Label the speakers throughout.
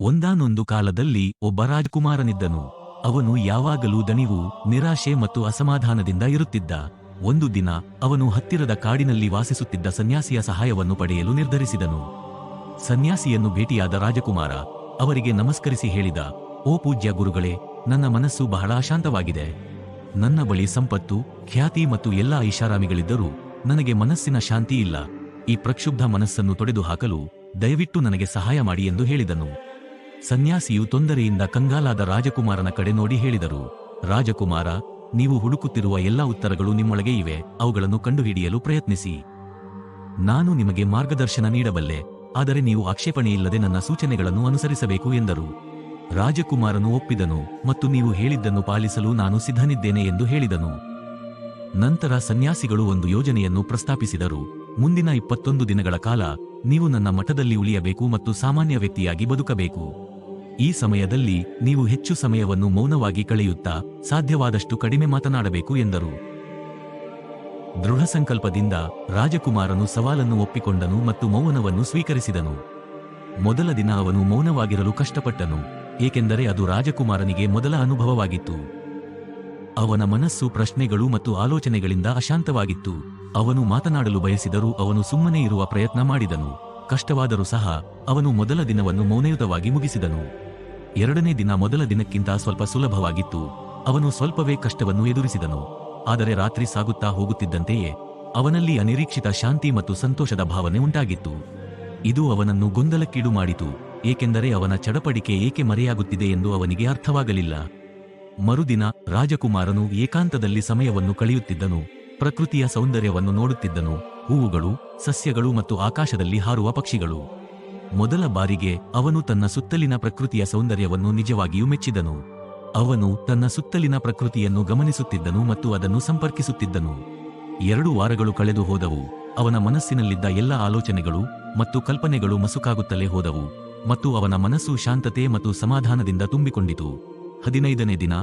Speaker 1: ಒಂದಾನೊಂದು ಕಾಲದಲ್ಲಿ ಒಬ್ಬ ರಾಜ್ಕುಮಾರನಿದ್ದನು. ಅವನು ಯಾವಾಗಲೂ ದಣಿವು, ನಿರಾಶೆ ಮತ್ತು ಅಸಮಾಧಾನದಿಂದ ಇರುತ್ತಿದ್ದ. ಒಂದು ದಿನ ಅವನು ಹತ್ತಿರದ ಕಾಡಿನಲ್ಲಿ ವಾಸಿಸುತ್ತಿದ್ದ ಸನ್ಯಾಸಿಯ ಸಹಾಯವನ್ನು ಪಡೆಯಲು ನಿರ್ಧರಿಸಿದನು. ಸನ್ಯಾಸಿಯನ್ನು ಭೇಟಿಯಾದ ರಾಜಕುಮಾರ ಅವರಿಗೆ ನಮಸ್ಕರಿಸಿ ಹೇಳಿದ, ಓ ಪೂಜ್ಯ ಗುರುಗಳೇ, ನನ್ನ ಮನಸ್ಸು ಬಹಳ ಅಶಾಂತವಾಗಿದೆ. ನನ್ನ ಬಳಿ ಸಂಪತ್ತು, ಖ್ಯಾತಿ ಮತ್ತು ಎಲ್ಲ ಐಷಾರಾಮಿಗಳಿದ್ದರೂ ನನಗೆ ಮನಸ್ಸಿನ ಶಾಂತಿ ಇಲ್ಲ. ಈ ಪ್ರಕ್ಷುಬ್ಧ ಮನಸ್ಸನ್ನು ತೊಡೆದು ಹಾಕಲು ದಯವಿಟ್ಟು ನನಗೆ ಸಹಾಯ ಮಾಡಿ ಎಂದು ಹೇಳಿದನು. ಸನ್ಯಾಸಿಯು ತೊಂದರೆಯಿಂದ ಕಂಗಾಲಾದ ರಾಜಕುಮಾರನ ಕಡೆ ನೋಡಿ ಹೇಳಿದರು. ರಾಜಕುಮಾರ, ನೀವು ಹುಡುಕುತ್ತಿರುವ ಎಲ್ಲ ಉತ್ತರಗಳು ನಿಮ್ಮೊಳಗೆ ಇವೆ. ಅವುಗಳನ್ನು ಕಂಡುಹಿಡಿಯಲು ಪ್ರಯತ್ನಿಸಿ. ನಾನು ನಿಮಗೆ ಮಾರ್ಗದರ್ಶನ ನೀಡಬಲ್ಲೆ. ಆದರೆ ನೀವು ಆಕ್ಷೇಪಣೆಯಿಲ್ಲದೆ ನನ್ನ ಸೂಚನೆಗಳನ್ನು ಅನುಸರಿಸಬೇಕು ಎಂದರು. ರಾಜಕುಮಾರನು ಒಪ್ಪಿದನು ಮತ್ತು ನೀವು ಹೇಳಿದ್ದನ್ನು ಪಾಲಿಸಲು ನಾನು ಸಿದ್ಧನಿದ್ದೇನೆ ಎಂದು ಹೇಳಿದನು. ನಂತರ ಸನ್ಯಾಸಿಗಳು ಒಂದು ಯೋಜನೆಯನ್ನು ಪ್ರಸ್ತಾಪಿಸಿದರು. ಮುಂದಿನ ಇಪ್ಪತ್ತೊಂದು ದಿನಗಳ ಕಾಲ ನೀವು ನನ್ನ ಮಠದಲ್ಲಿ ಉಳಿಯಬೇಕು ಮತ್ತು ಸಾಮಾನ್ಯ ವ್ಯಕ್ತಿಯಾಗಿ ಬದುಕಬೇಕು. ಈ ಸಮಯದಲ್ಲಿ ನೀವು ಹೆಚ್ಚು ಸಮಯವನ್ನು ಮೌನವಾಗಿ ಕಳೆಯುತ್ತಾ ಸಾಧ್ಯವಾದಷ್ಟು ಕಡಿಮೆ ಮಾತನಾಡಬೇಕು ಎಂದರು. ದೃಢ ಸಂಕಲ್ಪದಿಂದ ರಾಜಕುಮಾರನು ಸವಾಲನ್ನು ಒಪ್ಪಿಕೊಂಡನು ಮತ್ತು ಮೌನವನ್ನು ಸ್ವೀಕರಿಸಿದನು. ಮೊದಲ ದಿನ ಅವನು ಮೌನವಾಗಿರಲು ಕಷ್ಟಪಟ್ಟನು, ಏಕೆಂದರೆ ಅದು ರಾಜಕುಮಾರನಿಗೆ ಮೊದಲ ಅನುಭವವಾಗಿತ್ತು. ಅವನ ಮನಸ್ಸು ಪ್ರಶ್ನೆಗಳು ಮತ್ತು ಆಲೋಚನೆಗಳಿಂದ ಅಶಾಂತವಾಗಿತ್ತು. ಅವನು ಮಾತನಾಡಲು ಬಯಸಿದರೂ ಅವನು ಸುಮ್ಮನೆ ಇರುವ ಪ್ರಯತ್ನ ಮಾಡಿದನು. ಕಷ್ಟವಾದರೂ ಸಹ ಅವನು ಮೊದಲ ದಿನವನ್ನು ಮೌನಯುತವಾಗಿ ಮುಗಿಸಿದನು. ಎರಡನೇ ದಿನ ಮೊದಲ ದಿನಕ್ಕಿಂತ ಸ್ವಲ್ಪ ಸುಲಭವಾಗಿತ್ತು. ಅವನು ಸ್ವಲ್ಪವೇ ಕಷ್ಟವನ್ನು ಎದುರಿಸಿದನು. ಆದರೆ ರಾತ್ರಿ ಸಾಗುತ್ತಾ ಹೋಗುತ್ತಿದ್ದಂತೆಯೇ ಅವನಲ್ಲಿ ಅನಿರೀಕ್ಷಿತ ಶಾಂತಿ ಮತ್ತು ಸಂತೋಷದ ಭಾವನೆ ಉಂಟಾಗಿತ್ತು. ಇದು ಅವನನ್ನು ಗೊಂದಲಕ್ಕೀಡು ಮಾಡಿತು, ಏಕೆಂದರೆ ಅವನ ಚಡಪಡಿಕೆ ಏಕೆ ಮರೆಯಾಗುತ್ತಿದೆ ಎಂದು ಅವನಿಗೆ ಅರ್ಥವಾಗಲಿಲ್ಲ. ಮರುದಿನ ರಾಜಕುಮಾರನು ಏಕಾಂತದಲ್ಲಿ ಸಮಯವನ್ನು ಕಳೆಯುತ್ತಿದ್ದನು, ಪ್ರಕೃತಿಯ ಸೌಂದರ್ಯವನ್ನು ನೋಡುತ್ತಿದ್ದನು ಹೂವುಗಳು, ಸಸ್ಯಗಳು ಮತ್ತು ಆಕಾಶದಲ್ಲಿ ಹಾರುವ ಪಕ್ಷಿಗಳು. ಮೊದಲ ಬಾರಿಗೆ ಅವನು ತನ್ನ ಸುತ್ತಲಿನ ಪ್ರಕೃತಿಯ ಸೌಂದರ್ಯವನ್ನು ನಿಜವಾಗಿಯೂ ಮೆಚ್ಚಿದನು. ಅವನು ತನ್ನ ಸುತ್ತಲಿನ ಪ್ರಕೃತಿಯನ್ನು ಗಮನಿಸುತ್ತಿದ್ದನು ಮತ್ತು ಅದನ್ನು ಸಂಪರ್ಕಿಸುತ್ತಿದ್ದನು. ಎರಡು ವಾರಗಳು ಕಳೆದು ಹೋದವು. ಅವನ ಮನಸ್ಸಿನಲ್ಲಿದ್ದ ಎಲ್ಲ ಆಲೋಚನೆಗಳು ಮತ್ತು ಕಲ್ಪನೆಗಳು ಮಸುಕಾಗುತ್ತಲೇ ಹೋದವು ಮತ್ತು ಅವನ ಮನಸ್ಸು ಶಾಂತತೆ ಮತ್ತು ಸಮಾಧಾನದಿಂದ ತುಂಬಿಕೊಂಡಿತು. ಹದಿನೈದನೇ ದಿನ,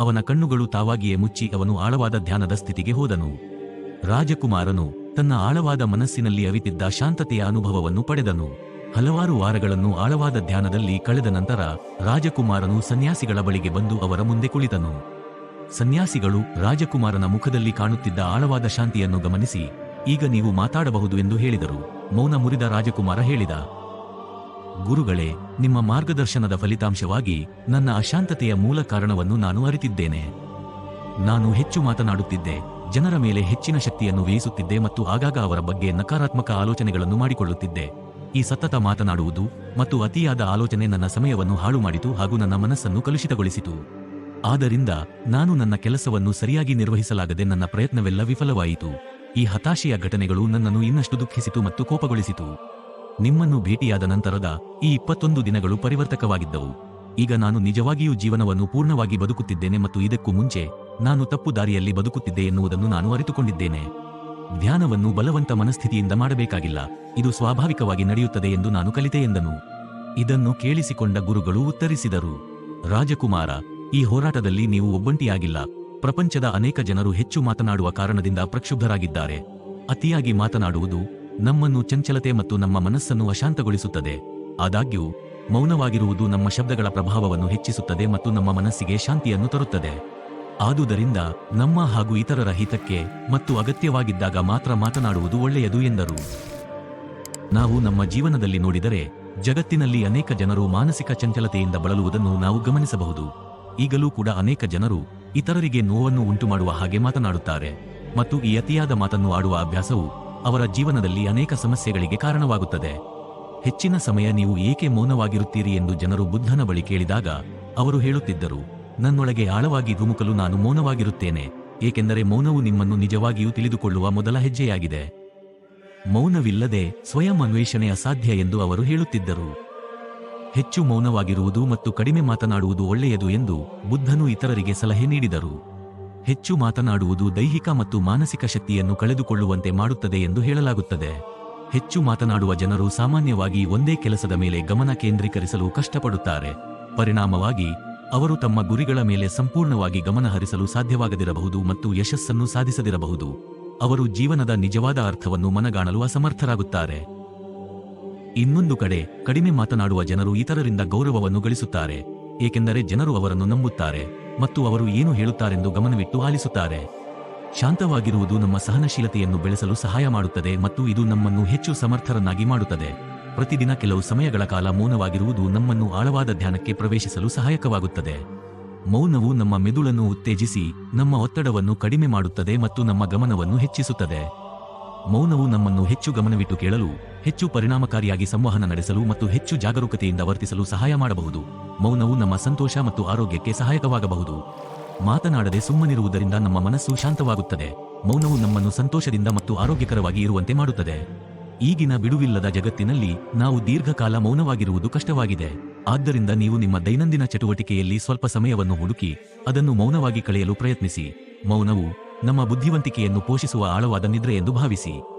Speaker 1: ಅವನ ಕಣ್ಣುಗಳು ತಾವಾಗಿಯೇ ಮುಚ್ಚಿ ಅವನು ಆಳವಾದ ಧ್ಯಾನದ ಸ್ಥಿತಿಗೆ ಹೋದನು. ರಾಜಕುಮಾರನು ತನ್ನ ಆಳವಾದ ಮನಸ್ಸಿನಲ್ಲಿ ಅವಿತಿದ್ದ ಶಾಂತತೆಯ ಅನುಭವವನ್ನು ಪಡೆದನು. ಹಲವಾರು ವಾರಗಳನ್ನು ಆಳವಾದ ಧ್ಯಾನದಲ್ಲಿ ಕಳೆದ ನಂತರ ರಾಜಕುಮಾರನು ಸನ್ಯಾಸಿಗಳ ಬಳಿಗೆ ಬಂದು ಅವರ ಮುಂದೆ ಕುಳಿತನು. ಸನ್ಯಾಸಿಗಳು ರಾಜಕುಮಾರನ ಮುಖದಲ್ಲಿ ಕಾಣುತ್ತಿದ್ದ ಆಳವಾದ ಶಾಂತಿಯನ್ನು ಗಮನಿಸಿ, ಈಗ ನೀವು ಮಾತಾಡಬಹುದು ಎಂದು ಹೇಳಿದರು, ಮೌನ ಮುರಿದ ರಾಜಕುಮಾರ ಹೇಳಿದ. ಗುರುಗಳೇ, ನಿಮ್ಮ ಮಾರ್ಗದರ್ಶನದ ಫಲಿತಾಂಶವಾಗಿ ನನ್ನ ಅಶಾಂತತೆಯ ಮೂಲ ಕಾರಣವನ್ನು ನಾನು ಅರಿತಿದ್ದೇನೆ. ನಾನು ಹೆಚ್ಚು ಮಾತನಾಡುತ್ತಿದ್ದೆ. ಜನರ ಮೇಲೆ ಹೆಚ್ಚಿನ ಶಕ್ತಿಯನ್ನು ವ್ಯಯಿಸುತ್ತಿದ್ದೆ ಮತ್ತು ಆಗಾಗ ಅವರ ಬಗ್ಗೆ ನಕಾರಾತ್ಮಕ ಆಲೋಚನೆಗಳನ್ನು ಮಾಡಿಕೊಳ್ಳುತ್ತಿದ್ದೆ. ಈ ಸತತ ಮಾತನಾಡುವುದು ಮತ್ತು ಅತಿಯಾದ ಆಲೋಚನೆ ನನ್ನ ಸಮಯವನ್ನು ಹಾಳು ಮಾಡಿತು ಹಾಗೂ ನನ್ನ ಮನಸ್ಸನ್ನು ಕಲುಷಿತಗೊಳಿಸಿತು. ಆದ್ದರಿಂದ ನಾನು ನನ್ನ ಕೆಲಸವನ್ನು ಸರಿಯಾಗಿ ನಿರ್ವಹಿಸಲಾಗದೆ ನನ್ನ ಪ್ರಯತ್ನವೆಲ್ಲ ವಿಫಲವಾಯಿತು. ಈ ಹತಾಶೆಯ ಘಟನೆಗಳು ನನ್ನನ್ನು ಇನ್ನಷ್ಟು ದುಃಖಿಸಿತು ಮತ್ತು ಕೋಪಗೊಳಿಸಿತು. ನಿಮ್ಮನ್ನು ಭೇಟಿಯಾದ ನಂತರದ ಈ ಇಪ್ಪತ್ತೊಂದು ದಿನಗಳು ಪರಿವರ್ತಕವಾಗಿದ್ದವು. ಈಗ ನಾನು ನಿಜವಾಗಿಯೂ ಜೀವನವನ್ನು ಪೂರ್ಣವಾಗಿ ಬದುಕುತ್ತಿದ್ದೇನೆ ಮತ್ತು ಇದಕ್ಕೂ ಮುಂಚೆ ನಾನು ತಪ್ಪು ದಾರಿಯಲ್ಲಿ ಬದುಕುತ್ತಿದ್ದೆ ಎನ್ನುವುದನ್ನು ನಾನು ಅರಿತುಕೊಂಡಿದ್ದೇನೆ. ಧ್ಯಾನವನ್ನು ಬಲವಂತ ಮನಸ್ಥಿತಿಯಿಂದ ಮಾಡಬೇಕಾಗಿಲ್ಲ. ಇದು ಸ್ವಾಭಾವಿಕವಾಗಿ ನಡೆಯುತ್ತದೆ ಎಂದು ನಾನು ಕಲಿತೆ ಎಂದನು. ಇದನ್ನು ಕೇಳಿಸಿಕೊಂಡ ಗುರುಗಳು ಉತ್ತರಿಸಿದರು. ರಾಜಕುಮಾರ, ಈ ಹೋರಾಟದಲ್ಲಿ ನೀವು ಒಬ್ಬಂಟಿಯಾಗಿಲ್ಲ. ಪ್ರಪಂಚದ ಅನೇಕ ಜನರು ಹೆಚ್ಚು ಮಾತನಾಡುವ ಕಾರಣದಿಂದ ಪ್ರಕ್ಷುಬ್ಧರಾಗಿದ್ದಾರೆ. ಅತಿಯಾಗಿ ಮಾತನಾಡುವುದು ನಮ್ಮನ್ನು ಚಂಚಲತೆ ಮತ್ತು ನಮ್ಮ ಮನಸ್ಸನ್ನು ಅಶಾಂತಗೊಳಿಸುತ್ತದೆ. ಆದಾಗ್ಯೂ, ಮೌನವಾಗಿರುವುದು ನಮ್ಮ ಶಬ್ದಗಳ ಪ್ರಭಾವವನ್ನು ಹೆಚ್ಚಿಸುತ್ತದೆ ಮತ್ತು ನಮ್ಮ ಮನಸ್ಸಿಗೆ ಶಾಂತಿಯನ್ನು ತರುತ್ತದೆ. ಆದುದರಿಂದ ನಮ್ಮ ಹಾಗೂ ಇತರರ ಹಿತಕ್ಕೆ ಮತ್ತು ಅಗತ್ಯವಾಗಿದ್ದಾಗ ಮಾತ್ರ ಮಾತನಾಡುವುದು ಒಳ್ಳೆಯದು ಎಂದರು. ನಾವು ನಮ್ಮ ಜೀವನದಲ್ಲಿ ನೋಡಿದರೆ ಜಗತ್ತಿನಲ್ಲಿ ಅನೇಕ ಜನರು ಮಾನಸಿಕ ಚಂಚಲತೆಯಿಂದ ಬಳಲುವುದನ್ನು ನಾವು ಗಮನಿಸಬಹುದು. ಈಗಲೂ ಕೂಡ ಅನೇಕ ಜನರು ಇತರರಿಗೆ ನೋವನ್ನು ಉಂಟುಮಾಡುವ ಹಾಗೆ ಮಾತನಾಡುತ್ತಾರೆ ಮತ್ತು ಈ ಅತಿಯಾದ ಮಾತನ್ನು ಆಡುವ ಅಭ್ಯಾಸವು ಅವರ ಜೀವನದಲ್ಲಿ ಅನೇಕ ಸಮಸ್ಯೆಗಳಿಗೆ ಕಾರಣವಾಗುತ್ತದೆ. ಹೆಚ್ಚಿನ ಸಮಯ ನೀವು ಏಕೆ ಮೌನವಾಗಿರುತ್ತೀರಿ ಎಂದು ಜನರು ಬುದ್ಧನ ಬಳಿ ಕೇಳಿದಾಗ ಅವರು ಹೇಳುತ್ತಿದ್ದರು. ನನ್ನೊಳಗೆ ಆಳವಾಗಿ ಧುಮುಕಲು ನಾನು ಮೌನವಾಗಿರುತ್ತೇನೆ, ಏಕೆಂದರೆ ಮೌನವು ನಿಮ್ಮನ್ನು ನಿಜವಾಗಿಯೂ ತಿಳಿದುಕೊಳ್ಳುವ ಮೊದಲ ಹೆಜ್ಜೆಯಾಗಿದೆ. ಮೌನವಿಲ್ಲದೆ ಸ್ವಯಂ ಅನ್ವೇಷಣೆ ಅಸಾಧ್ಯ ಎಂದು ಅವರು ಹೇಳುತ್ತಿದ್ದರು. ಹೆಚ್ಚು ಮೌನವಾಗಿರುವುದು ಮತ್ತು ಕಡಿಮೆ ಮಾತನಾಡುವುದು ಒಳ್ಳೆಯದು ಎಂದು ಬುದ್ಧನು ಇತರರಿಗೆ ಸಲಹೆ ನೀಡಿದರು. ಹೆಚ್ಚು ಮಾತನಾಡುವುದು ದೈಹಿಕ ಮತ್ತು ಮಾನಸಿಕ ಶಕ್ತಿಯನ್ನು ಕಳೆದುಕೊಳ್ಳುವಂತೆ ಮಾಡುತ್ತದೆ ಎಂದು ಹೇಳಲಾಗುತ್ತದೆ. ಹೆಚ್ಚು ಮಾತನಾಡುವ ಜನರು ಸಾಮಾನ್ಯವಾಗಿ ಒಂದೇ ಕೆಲಸದ ಮೇಲೆ ಗಮನ ಕೇಂದ್ರೀಕರಿಸಲು ಕಷ್ಟಪಡುತ್ತಾರೆ. ಪರಿಣಾಮವಾಗಿ ಅವರು ತಮ್ಮ ಗುರಿಗಳ ಮೇಲೆ ಸಂಪೂರ್ಣವಾಗಿ ಗಮನ ಹರಿಸಲು ಸಾಧ್ಯವಾಗದಿರಬಹುದು ಮತ್ತು ಯಶಸ್ಸನ್ನು ಸಾಧಿಸದಿರಬಹುದು. ಅವರು ಜೀವನದ ನಿಜವಾದ ಅರ್ಥವನ್ನು ಮನಗಾಣಲು ಅಸಮರ್ಥರಾಗುತ್ತಾರೆ. ಇನ್ನೊಂದು ಕಡೆ, ಕಡಿಮೆ ಮಾತನಾಡುವ ಜನರು ಇತರರಿಂದ ಗೌರವವನ್ನು ಗಳಿಸುತ್ತಾರೆ, ಏಕೆಂದರೆ ಜನರು ಅವರನ್ನು ನಂಬುತ್ತಾರೆ ಮತ್ತು ಅವರು ಏನು ಹೇಳುತ್ತಾರೆಂದು ಗಮನವಿಟ್ಟು ಆಲಿಸುತ್ತಾರೆ. ಶಾಂತವಾಗಿರುವುದು ನಮ್ಮ ಸಹನಶೀಲತೆಯನ್ನು ಬೆಳೆಸಲು ಸಹಾಯ ಮಾಡುತ್ತದೆ ಮತ್ತು ಇದು ನಮ್ಮನ್ನು ಹೆಚ್ಚು ಸಮರ್ಥರನ್ನಾಗಿ ಮಾಡುತ್ತದೆ. ಪ್ರತಿದಿನ ಕೆಲವು ಸಮಯಗಳ ಕಾಲ ಮೌನವಾಗಿರುವುದು ನಮ್ಮನ್ನು ಆಳವಾದ ಧ್ಯಾನಕ್ಕೆ ಪ್ರವೇಶಿಸಲು ಸಹಾಯಕವಾಗುತ್ತದೆ. ಮೌನವು ನಮ್ಮ ಮೆದುಳನ್ನು ಉತ್ತೇಜಿಸಿ, ನಮ್ಮ ಒತ್ತಡವನ್ನು ಕಡಿಮೆ ಮಾಡುತ್ತದೆ ಮತ್ತು ನಮ್ಮ ಗಮನವನ್ನು ಹೆಚ್ಚಿಸುತ್ತದೆ. ಮೌನವು ನಮ್ಮನ್ನು ಹೆಚ್ಚು ಗಮನವಿಟ್ಟು ಕೇಳಲು, ಹೆಚ್ಚು ಪರಿಣಾಮಕಾರಿಯಾಗಿ ಸಂವಹನ ನಡೆಸಲು ಮತ್ತು ಹೆಚ್ಚು ಜಾಗರೂಕತೆಯಿಂದ ವರ್ತಿಸಲು ಸಹಾಯ ಮಾಡಬಹುದು. ಮೌನವು ನಮ್ಮ ಸಂತೋಷ ಮತ್ತು ಆರೋಗ್ಯಕ್ಕೆ ಸಹಾಯಕವಾಗಬಹುದು. ಮಾತನಾಡದೆ ಸುಮ್ಮನಿರುವುದರಿಂದ ನಮ್ಮ ಮನಸ್ಸು ಶಾಂತವಾಗುತ್ತದೆ. ಮೌನವು ನಮ್ಮನ್ನು ಸಂತೋಷದಿಂದ ಮತ್ತು ಆರೋಗ್ಯಕರವಾಗಿ ಇರುವಂತೆ ಮಾಡುತ್ತದೆ. ಈಗಿನ ಬಿಡುವಿಲ್ಲದ ಜಗತ್ತಿನಲ್ಲಿ ನಾವು ದೀರ್ಘಕಾಲ ಮೌನವಾಗಿರುವುದು ಕಷ್ಟವಾಗಿದೆ. ಆದ್ದರಿಂದ ನೀವು ನಿಮ್ಮ ದೈನಂದಿನ ಚಟುವಟಿಕೆಯಲ್ಲಿ ಸ್ವಲ್ಪ ಸಮಯವನ್ನು ಹುಡುಕಿ ಅದನ್ನು ಮೌನವಾಗಿ ಕಳೆಯಲು ಪ್ರಯತ್ನಿಸಿ. ಮೌನವು ನಮ್ಮ ಬುದ್ಧಿವಂತಿಕೆಯನ್ನು ಪೋಷಿಸುವ ಆಳವಾದ ನಿದ್ರೆ ಎಂದು ಭಾವಿಸಿ.